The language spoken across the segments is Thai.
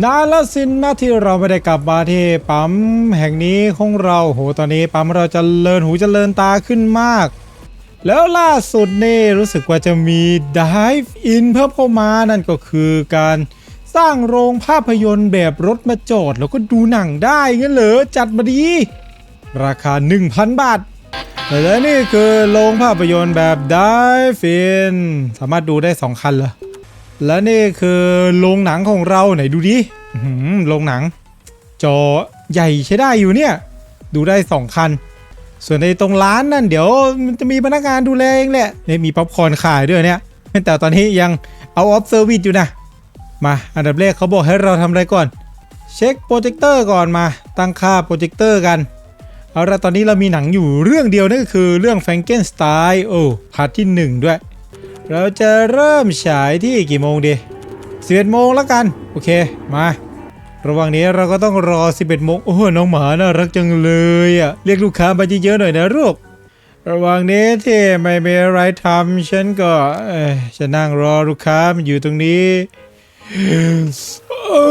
นานแล้วสินนะที่เราไม่ได้กลับมาที่ปั๊มแห่งนี้ของเราโหตอนนี้ปั๊มเราจเจริญหูจเจริญตาขึ้นมาก แล้วล่าสุดนี่รู้สึกว่าจะมี Dive In เพิ่มเข้ามานั่นก็คือการสร้างโรงภาพยนตร์แบบรถมาจอด แล้วก็ดูหนังได้งั้นเหรอจัดมาดี ราคา 1,000 บาทและนี่คือโรงภาพยนตร์แบบ Dive In สามารถดูได้ 2 คันเลย และนี่คือโรงหนังของเราไหนดูดิหือโรงหนัง จอใหญ่ใช้ได้อยู่เนี่ย ดูได้2คัน ส่วนในตรงร้านนั่นเดี๋ยวมันจะมีพนักงานดูแลเองแหละเนี่ยมีป๊อปคอร์นขายด้วยเนี่ย แต่ตอนนี้ยังเอาออฟเซอร์วิสอยู่นะ มาอันดับแรกเขาบอกให้เราทำอะไรก่อน เช็คโปรเจคเตอร์ก่อนมา ตั้งค่าโปรเจคเตอร์กันเอาละตอนนี้เรามีหนังอยู่เรื่องเดียวนั่นก็คือเรื่อง Frankenstein โอ้พาร์ทที่ 1 ด้วย เราจะเริ่มฉายที่กี่โมงดี11โมงแล้วกัน โอเค มา ระหว่างนี้เราก็ต้องรอ 11โมงโอ้น้องหมาน่ารักจังเลยอะ เรียกลูกค้ามาเยอะๆหน่อยนะลูก ระหว่างนี้ที่ไม่มีอะไรทำฉันก็จะนั่งรอลูกค้ามันอยู่ตรงนี้โอ้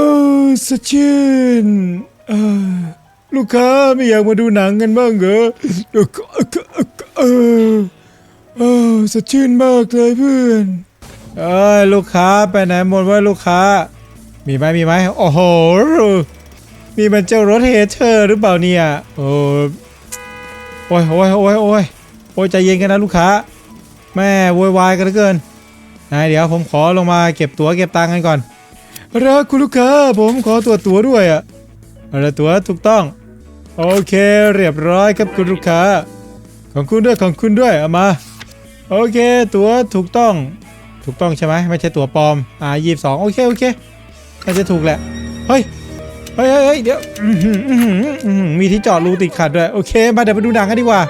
สดชื่นลูกค้าไม่อยากมาดูหนังกันบ้างเหรอ เออสดชื่นมากเลยเพื่อนเอ้ยลูกค้าไปไหนหมดว่าลูกค้า มีไหมมีไหมโอ้โหนี่มันเจ้ารถเฮเทอร์หรือเปล่าเนี่ยโอ้โอ้ยโอ้ยโอ้ยโอ้ยโอ้ยใจเย็นกันนะลูกค้า แม่โวยวายกันเหลือเกินนายเดี๋ยวผมขอลงมาเก็บตั๋วเก็บตังค์กันก่อนรักคุณลูกค้าผมขอตัวตั๋วด้วยอะอะไรตั๋วถูกต้องโอเค เรียบร้อยครับคุณลูกค้า ของคุณด้วยของคุณด้วยเอามา โอเค ตั๋วถูกต้องถูกต้องใช่ไหมไม่ใช่ตั๋วปลอมอ่ายี่สองโอเคโอเคน่าจะถูกแหละเฮ้ยเฮ้ยเฮ้ยเดี๋ยวมีที่จอดรูติดขัดด้วยโอเคมาเดี๋ยวไปดูหนังกันดีกว่า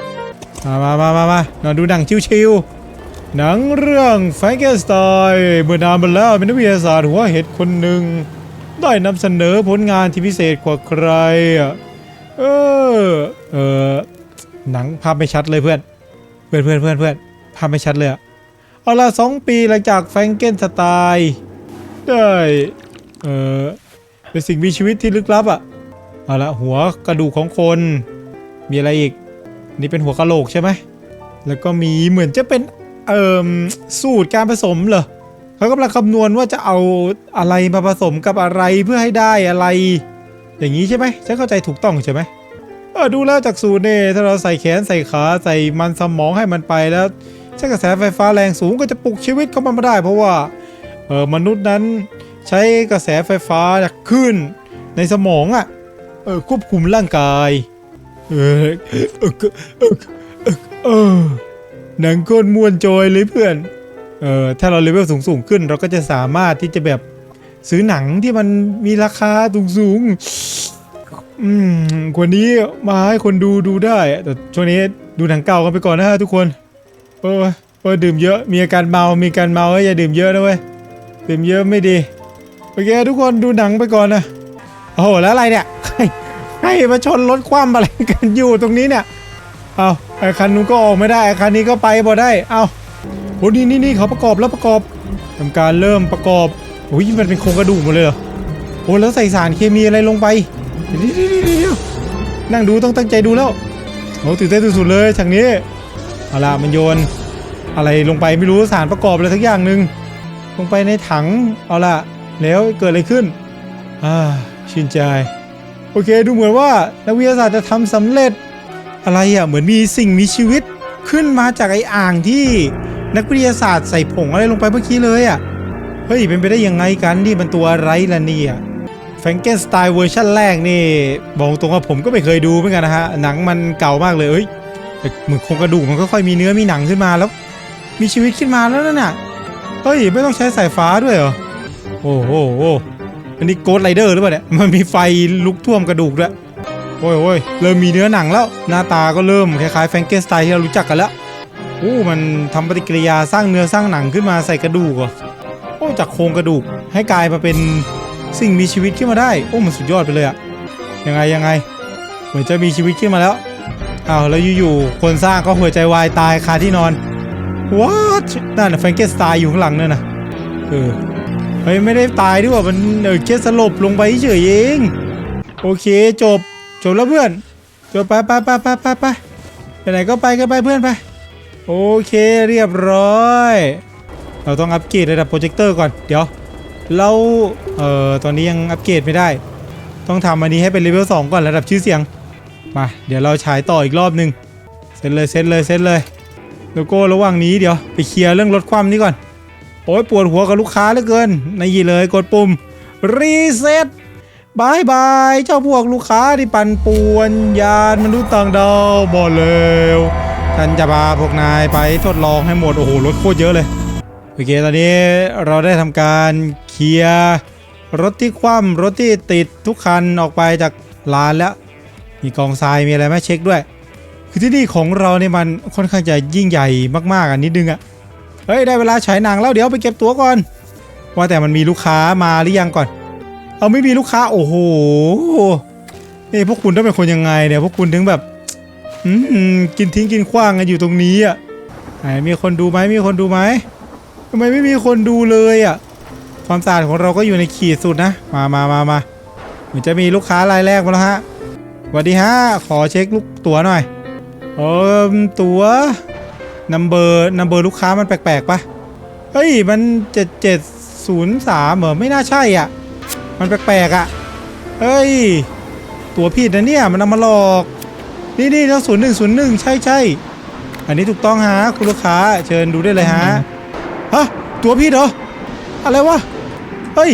มามามามามามาดูหนังชิวๆหนังเรื่องแฟรงเกนสไตน์เมื่อนานมาแล้วเป็นนักวิทยาศาสตร์หัวเห็ดคนหนึ่งได้นำเสนอผลงานที่พิเศษกว่าใครเออเออหนังภาพไม่ชัดเลยเพื่อน เพื่อนเพื่อนเพื่อนเพื่อน ภาพไม่ชัดเลยเอาละสองปีหลังจากแฟรงเกนสไตน์ได้เออเป็นสิ่งมีชีวิตที่ลึกลับอะเอาละหัวกระดูกของคน มีอะไรอีก นี่เป็นหัวกะโหลกใช่ไหมแล้วก็มีเหมือนจะเป็นเอ่อสูตรการผสมเหรอเขากำลังคำนวณว่าจะเอาอะไรมาผสมกับอะไรเพื่อให้ได้อะไร อย่างนี้ใช่ไหมฉันเข้าใจถูกต้องใช่ไหมเออดูแล้วจากสูตรเนี่ยถ้าเราใส่แขนใส่ขาใส่มันสมองให้มันไปแล้ว ใช้กระแสไฟฟ้าแรงสูงก็จะปลุกชีวิตเข้ามาไม่ได้ เพราะว่าเออมนุษย์นั้นใช้กระแสไฟฟ้าจากคลื่นในสมองอะ่ะเออควบคุมร่างกายเออเออเออเออหนังโคตรม่วนจอยเลยเพื่อนเออถ้าเราเลเวลสูงสูงๆขึ้น เราก็จะสามารถที่จะแบบซื้อหนังที่มันมีราคาสูงสูงๆอืมกว่านี้มาให้คนดูดูได้ แต่ช่วงนี้ดูหนังเก่ากันไปก่อนนะฮะทุกคน เออเออดื่มเยอะมีอาการเมา มีการเมาเฮ้ยอย่าดื่มเยอะนะเว้ยดื่มเยอะไม่ดีโอเคทุกคนดูหนังไปก่อนนะโอ้โหแล้วอะไรเนี่ยให้มาชนรถคว่ำอะไรกันอยู่ตรงนี้เนี่ยเอาไอ้คันนู้นก็ออกไม่ได้ไอ้คันนี้ก็ไปบ่ได้เอาโอ้นี่นี่นี่เขาประกอบแล้วประกอบทำการเริ่มประกอบโอ้ยมันเป็นโครงกระดูกหมดเลยเหรอโอ้แล้วใส่สารเคมีอะไรลงไปนั่งดูต้องตั้งใจดูแล้วโอ้ตื่นเต้นสุดๆเลยฉากนี้ เอาละมันโยนอะไรลงไปไม่รู้สารประกอบอะไรสักอย่างหนึ่งลงไปในถังเอาละแล้วเกิดอะไรขึ้นอ่าชื่นใจ โอเคดูเหมือนว่านักวิทยาศาสตร์จะทำสำเร็จอะไรอะเหมือนมีสิ่งมีชีวิตขึ้นมาจากไอ้อ่างที่นักวิทยาศาสตร์ใส่ผงอะไรลงไปเมื่อกี้เลยอะเฮ้ยเป็นไปได้ยังไงกันนี่มันตัวอะไรล่ะเนี่ยแฟรงเกนสไตล์เวอร์ชันแรกนี่บอกตรงว่าผมก็ไม่เคยดูเหมือนกันนะฮะหนังมันเก่ามากเลยเอ้ย หมือนโครงกระดูกมันก็ค่อยมีเนื้อมีหนังขึ้นมาแล้ว มีชีวิตขึ้นมาแล้วนั่นน่ะเฮ้ยไม่ต้องใช้สายฟ้าด้วยเหรอโอ้โหโอ้อันนี้โกดไรเดอร์หรือเปล่าเนี่ยมันมีไฟลุกท่วมกระดูกด้วยโอ้ยโอ้ยเริ่มมีเนื้อหนังแล้ว หน้าตาก็เริ่มคล้ายๆแฟงเกนสไตล์ที่เรารู้จักกันแล้วโอ้มันทำปฏิกิริยาสร้างเนื้อสร้างหนังขึ้นมาใส่กระดูกเหรอโอ้จากโครงกระดูกให้กลายมาเป็นสิ่งมีชีวิตขึ้นมาได้ โอ้มันสุดยอดไปเลยอะยังไงยังไง เหมือนจะมีชีวิตขึ้นมาแล้ว อ้าวแล้วอยู่ๆคนสร้างก็หัวใจวายตายคาที่นอน what นั่นแฟรงเกนสไตน์อยู่ข้างหลังนั่นนะเออเฮ้ยไม่ได้ตายด้วยมันเออแค่สลบลงไปเฉยเองโอเคจบจบแล้วเพื่อนจบไปไปไปไปไปไปไปไหนก็ไปก็ไปเพื่อนไปโอเคเรียบร้อย เราต้องอัปเกรดระดับโปรเจคเตอร์ก่อนเดี๋ยวเราเอ่อตอนนี้ยังอัปเกรดไม่ได้ ต้องทำอันนี้ให้เป็นเลเวล2ก่อนระดับชื่อเสียง มาเดี๋ยวเราฉายต่ออีกรอบหนึ่งเซตเลยเซตเลยเซตเลยแล้วก็ระหว่างนี้เดี๋ยวไปเคลียร์เรื่องลดความนี้ก่อน โอ้ยปวดหัวกับลูกค้าเหลือเกินในยี่เลยกดปุ่มรีเซ็ตบายบายเจ้าพวกลูกค้าที่ปั่นป่วนยานมนุษย์ต่างดาวบอเลวฉันจะพาพวกนายไปทดลองให้หมด โอ้โหรถโคตรเยอะเลย โอเค ตอนนี้เราได้ทำการเคลียร์รถที่คว่ำรถที่ติดทุกคันออกไปจากลานแล้ว มีกองทรายมีอะไรไหมเช็คด้วย คือที่นี่ของเราเนี่ยมันค่อนข้างจะยิ่งใหญ่มากๆอันนิดนึงอะเฮ้ยได้เวลาฉายหนังแล้วเดี๋ยวไปเก็บตั๋วก่อน ว่าแต่มันมีลูกค้ามาหรือยังก่อน เอาไม่มีลูกค้าโอ้โหนี่พวกคุณต้องเป็นคนยังไงเนี่ยพวกคุณถึงแบบกินทิ้งกินขว้างกันอยู่ตรงนี้อะไหนมีคนดูไหมมีคนดูไหมทำไมไม่มีคนดูเลยอะความสะอาดของเราก็อยู่ในขีดสุดนะ มามามามาเหมือนจะมีลูกค้ารายแรกมาแล้วฮะ วัสดีฮะ ขอเช็คลูกตั๋วหน่อยเออตั๋วนัมเบอร์นัมเบอร์ลูกค้ามันแปลกๆปะเฮ้ย มันเจ็ดเจ็ดศูนย์สามเหรอไม่น่าใช่อะ มันแปลกๆอะ เฮ้ย ตั๋วผิดนะเนี่ย มันเอามาหลอก นี่นี่แล้วศูนย์หนึ่งศูนย์หนึ่งใช่ใช่อันนี้ถูกต้องฮะคุณลูกค้า เชิญดูได้เลยฮะฮะตั๋วผิดเหรอ อะไรวะ เฮ้ย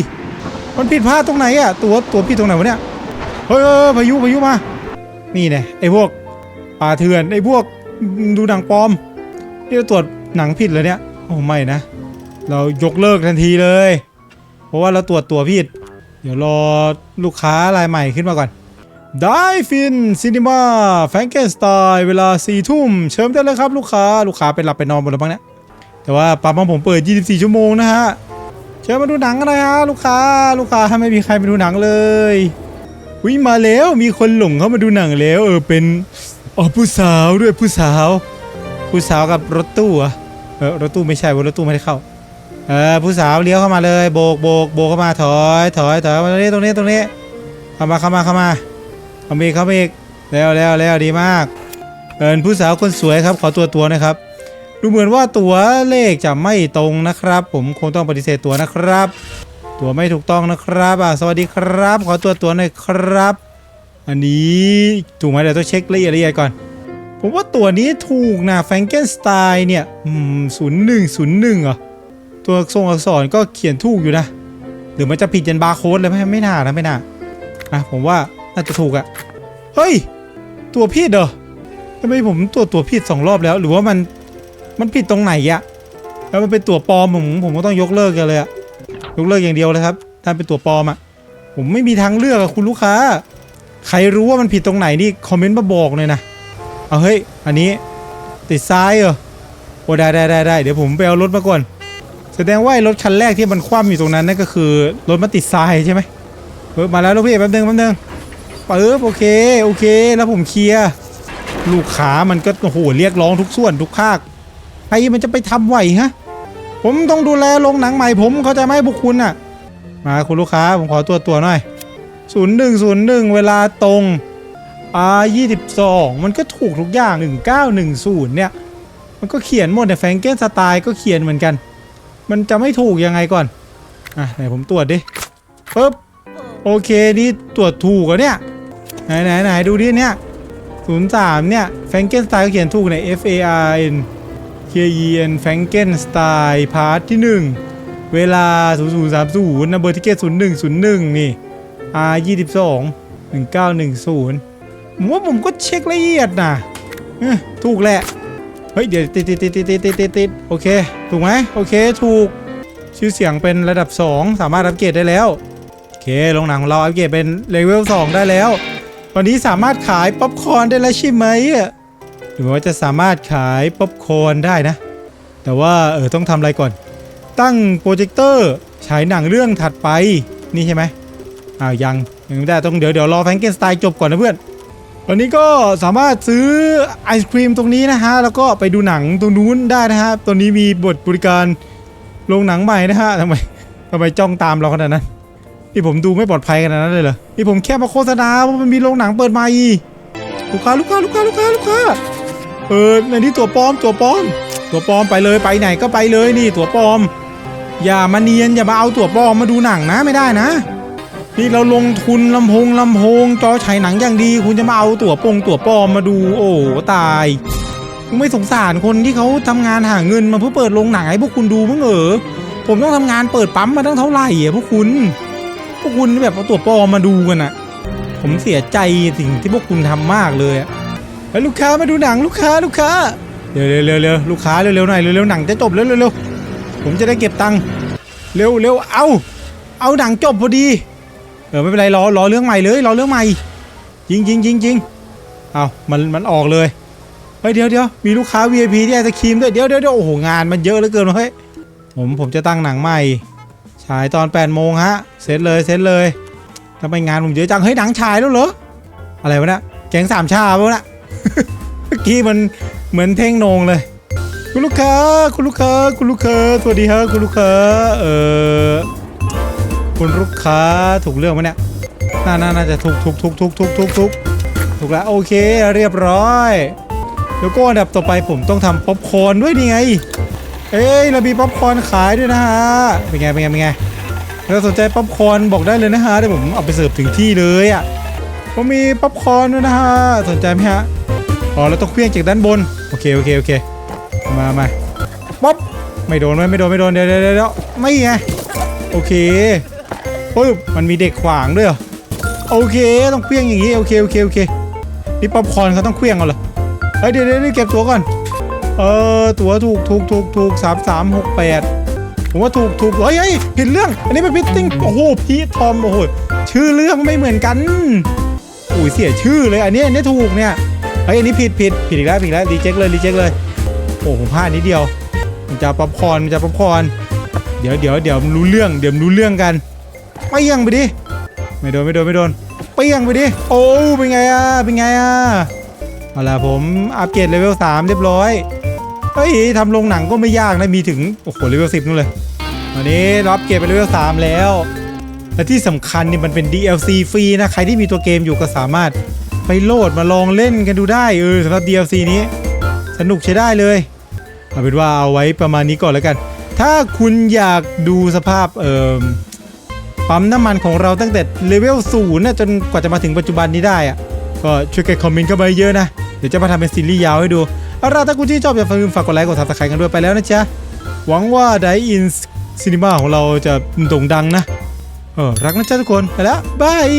มันผิดพลาดตรงไหนอะ ตัวตั๋วผิดตรงไหนวะเนี่ย เฮ้ยพายุพายุมา นี่ไงไอ้พวกป่าเถื่อนไอ้พวกดูหนังปลอมนี่ตรวจหนังผิดเลยเนี่ยโอ้ไม่นะ เรายกเลิกทันทีเลย เพราะว่าเราตรวจตัวผิด เดี๋ยวรอลูกค้ารายใหม่ขึ้นมาก่อนได้ฟินซินิมาแฟรงเกนสไตล์เวลา4ี่ทุ่มเชิญได้เลยครับลูกค้าลูกค้าไปหลับไปนอนหมดแล้วบ้างเนี่ยแต่ว่าปั๊มของผมเปิด 24 ชั่วโมงนะฮะ เชิญมาดูหนังกันนะฮะลูกค้าลูกค้าไม่มีใครมาดูหนังเลย วิมาแล้วมีคนหลงเข้ามาดูหนังแล้วเออเป็นอ๋อผู้สาวด้วยผู้สาว ผู้สาวกับรถตู้อะเออรถตู้ไม่ใช่วรถตู้ไม่ได้เข้าเออผู้สาวเลี้ยวเข้ามาเลยโบกโบกโบกเข้ามาถอยถอยถอยมาตรงนี้ตรงนี้ตรงนี้เข้ามาเข้ามาเข้ามาเข้ามาอีกเข้ามาอีกแล้วแล้วแล้วดีมากเออผู้สาวคนสวยครับขอตัวตัวนะครับ ดูเหมือนว่าตัวเลขจะไม่ตรงนะครับ ผมคงต้องปฏิเสธตัวนะครับ ตัวไม่ถูกต้องนะครับอะสวัสดีครับ ขอตัวตัวหน่อยครับ อันนี้ถูกไหมเดี๋ยวต้องเช็คละเอียดละเอียดก่อน ผมว่าตัวนี้ถูกนะแฟรงเกนสไตน์เนี่ยศูนย์หนึ่งศูนย์หนึ่งเหรอตัวทรงอักษรก็เขียนถูกอยู่นะ หรือมันจะผิดยันบาร์โค้ดเลยไหมไม่น่านะไม่น่าอะผมว่าน่าจะถูกอะเฮ้ย ตัวผิดเหรอทำไมผมตัวตัวผิดสองรอบแล้ว หรือว่ามันมันผิดตรงไหนอะแล้วมันเป็นตัวปลอมผมผมก็ต้องยกเลิกกันเลยอะ ยกเลิกอย่างเดียวเลยครับ ถ้าเป็นตัวปลอมอะผมไม่มีทางเลือกอะคุณลูกค้า ใครรู้ว่ามันผิดตรงไหนนี่คอมเมนต์มาบอกเลยนะเอาเฮ้ยอันนี้ติดซ้ายเหรอโอ้ได้ได้ได้ได้เดี๋ยวผมไปเอารถมาก่อนแสดงว่าไอ้รถคันแรกที่มันคว่ำอยู่ตรงนั้นนั่นก็คือรถมันติดทรายใช่ไหมเออมาแล้วลูกพี่แป๊บนึงแป๊บนึงปึ๊บโอเคโอเค แล้วผมเคลียร์ลูกค้ามันก็โอ้โหเรียกร้องทุกส่วนทุกภาคใครมันจะไปทำไหวฮะ ผมต้องดูแลโรงหนังใหม่ผมเข้าใจไหมพวกคุณน่ะ มาคุณลูกค้าผมขอตัวตัวหน่อยศูนย์หนึ่งศูนย์หนึ่งเวลาตรง R 22มันก็ถูกทุกอย่าง1910เก้าหนึ่งศูนย์เนี่ย มันก็เขียนหมดเนี่ยแฟรงเกนสไตล์ก็เขียนเหมือนกัน มันจะไม่ถูกยังไงก่อน อะไหนผมตรวจดิปึ๊บโอเคนี่ตรวจถูกเหรอเนี่ย ไหนไหนไหนดูดิเนี่ย03เนี่ยแฟรงเกนสไตล์ก็เขียนถูกใน F A R N K E N แฟรงเกนสไตล์พาร์ทที่ 1 เวลา 0030นัมเบอร์ทิเกต0101 นี่ R 22 1910ผมว่าผมก็เช็คละเอียดนะถูกแหละ เฮ้ย เดี๋ยวติดติดติดติดติดติดติดติดโอเค ถูกไหมโอเค ถูก ชื่อเสียงเป็นระดับ 2 สามารถอัปเกรดได้แล้ว โอเคโรงหนังของเราอัปเกรดเป็นเลเวล2ได้แล้ว ตอนนี้สามารถขายป๊อปคอร์นได้แล้วใช่ไหมอะ หรือว่าจะสามารถขายป๊อปคอร์นได้นะ แต่ว่าเออต้องทำอะไรก่อน ตั้งโปรเจคเตอร์ฉายหนังเรื่องถัดไปนี่ใช่ไหมอ้าวยังยังไม่ได้ต้องเดี๋ยวเดี๋ยวรอแฟรงเกนสไตน์จบก่อนนะเพื่อนตอนนี้ก็สามารถซื้อไอศครีมตรงนี้นะฮะแล้วก็ไปดูหนังตรงนู้นได้นะฮะตอนนี้มีบทบริการโรงหนังใหม่นะฮะทำไมทำไมจ้องตามเราขนาดนั้นนี่ผมดูไม่ปลอดภัยขนาดนั้นเลยเหรอนี่ผมแค่มาโฆษณาว่ามันมีโรงหนังเปิดใหม่ลูกค้าลูกค้าลูกค้าลูกค้าลูกค้า เออในนี้ตัวปลอมตัวปลอม ตัวปลอมไปเลยไปไหนก็ไปเลยนี่ตัวปลอม อย่ามาเนียนอย่ามาเอาตัวปลอมมาดูหนังนะไม่ได้นะ นี่เราลงทุนลำโพงลำโพงจอฉายหนังอย่างดี คุณจะมาเอาตัวปงตัวปลอมมาดู โอ้ตายมึงไม่สงสารคนที่เขาทำงานหาเงินมาเพื่อเปิดโรงหนังให้พวกคุณดูมั้งเออผมต้องทำงานเปิดปั๊มมาตั้งเท่าไหร่อะพวกคุณ พวกคุณแบบเอาตัวปลอมมาดูกันอะผมเสียใจสิ่งที่พวกคุณทำมากเลยอะ ฮ้ยลูกค้ามาดูหนังลูกค้าลูกค้าเร็วเร็วเร็วเร็วลูกค้าเร็วเร็วหน่อยเร็วเร็วหนังจะจบเร็วเร็วเร็วผมจะได้เก็บตังค์เร็วเร็วเอาเอาหนังจบพอดีเออไม่เป็นไรรอรอเรื่องใหม่เลยรอเรื่องใหม่ยิงยิงยิงยิงเอามันมันออกเลยเฮ้ยเดี๋ยวเดี๋ยวมีลูกค้า VIP ที่ไอศครีมด้วยเดี๋ยวเดี๋ยวโอ้โหงานมันเยอะเหลือเกินเฮ้ยผมผมจะตั้งหนังใหม่ฉายตอน8โมงฮะเสร็จเลยเสร็จเลยทำไมงานผมเยอะจังเฮ้ยหนังฉายแล้วเหรออะไรวะเนี่ยแกงสามชาปะวะเนี่ย เมื่อกี้มันเหมือนเท่งนงเลย คุณลูกค้า คุณลูกค้า คุณลูกค้า สวัสดีฮะคุณลูกค้า เออคุณลูกค้าถูกเรื่องไหมเนี่ยน่าน่าน่าจะถูกถูกถูกถูกถูกถูกถูกถูกแล้วโอเคเรียบร้อยแล้วก็อันดับต่อไปผมต้องทำป๊อปคอร์นด้วยนี่ไง เอ้ยเรามีป๊อปคอร์นขายด้วยนะฮะ เป็นไงเป็นไงเป็นไงถ้าสนใจป๊อปคอร์นบอกได้เลยนะฮะเดี๋ยวผมเอาไปเสิร์ฟถึงที่เลยอะผมมีป๊อปคอร์นด้วยนะฮะ สนใจไหมฮะ อ๋อเราต้องเคลื่องจากด้านบน โอเคโอเคโอเค มามาป๊อปไม่โดนไม่โดนไม่โดนเดี๋ยวเดี๋ยวเดี๋ยวไม่ไงโอเคปึ๊บมันมีเด็กขวางด้วยเหรอโอเคต้องเคลี้ยงอย่างงี้โอเคโอเคโอเคนี่ป๊อปคอนเขาต้องเคลี้ยงเอาเหรอเฮ้ยเดี๋ยวเดี๋ยวเดี๋ยวเก็บตัวก่อนเออตัวถูกถูกถูกถูกสามสามหกแปดผมว่าถูกถูกเฮ้ยเฮ้ยผิดเรื่อง อันนี้เป็นพิตติ้งโอ้โหพีททอมโอ้โหชื่อเรื่องไม่เหมือนกันอุ้ยเสียชื่อเลยอันนี้อันนี้ถูกเนี่ย เฮ้ยอันนี้ผิดผิดผิดอีกแล้วผิดอีกแล้วรีเจ็คเลยรีเจ็คเลยโอ้ผมพลาดนิดเดียวมันจะป๊อปคอร์นมันจะป๊อปคอร์นเดี๋ยวเดี๋ยวเดี๋ยวรู้เรื่องเดี๋ยวรู้เรื่องกันเปี้ยงไปดิไม่โดนไม่โดนไม่โดนเปี้ยงไปดิโอ้เป็นไงอะเป็นไงอะเอาล่ะผมอัปเกรดเลเวล3เรียบร้อยเฮ้ยทำโรงหนังก็ไม่ยากนะมีถึงโอ้โหเลเวล10นู่นเลยตอนนี้เราอัปเกรดไปเลเวล3แล้ว และที่สำคัญนี่มันเป็น DLC ฟรีนะ ใครที่มีตัวเกมอยู่ก็สามารถ ไปโหลดมาลองเล่นกันดูได้เออสำหรับ DLC นี้ สนุกใช้ได้เลยเอาเป็นว่าเอาไว้ประมาณนี้ก่อนแล้วกัน ถ้าคุณอยากดูสภาพเอ่อปั๊มน้ำมันของเราตั้งแต่เลเวลศูนย์นะจนกว่าจะมาถึงปัจจุบันนี้ได้อะก็ช่วยกันคอมเมนต์เข้ามาเยอะนะ เดี๋ยวจะมาทำเป็นซีรีส์ยาวให้ดูเอาล่ะถ้าคุณชื่นชอบอย่าลืมฝากกดไลค์กดซับสไครต์กันด้วยไปแล้วนะจ๊ะ หวังว่าไดอินซีนีมาของเราจะโด่งดังนะ เออรักนะจ๊ะทุกคน ไปแล้วบาย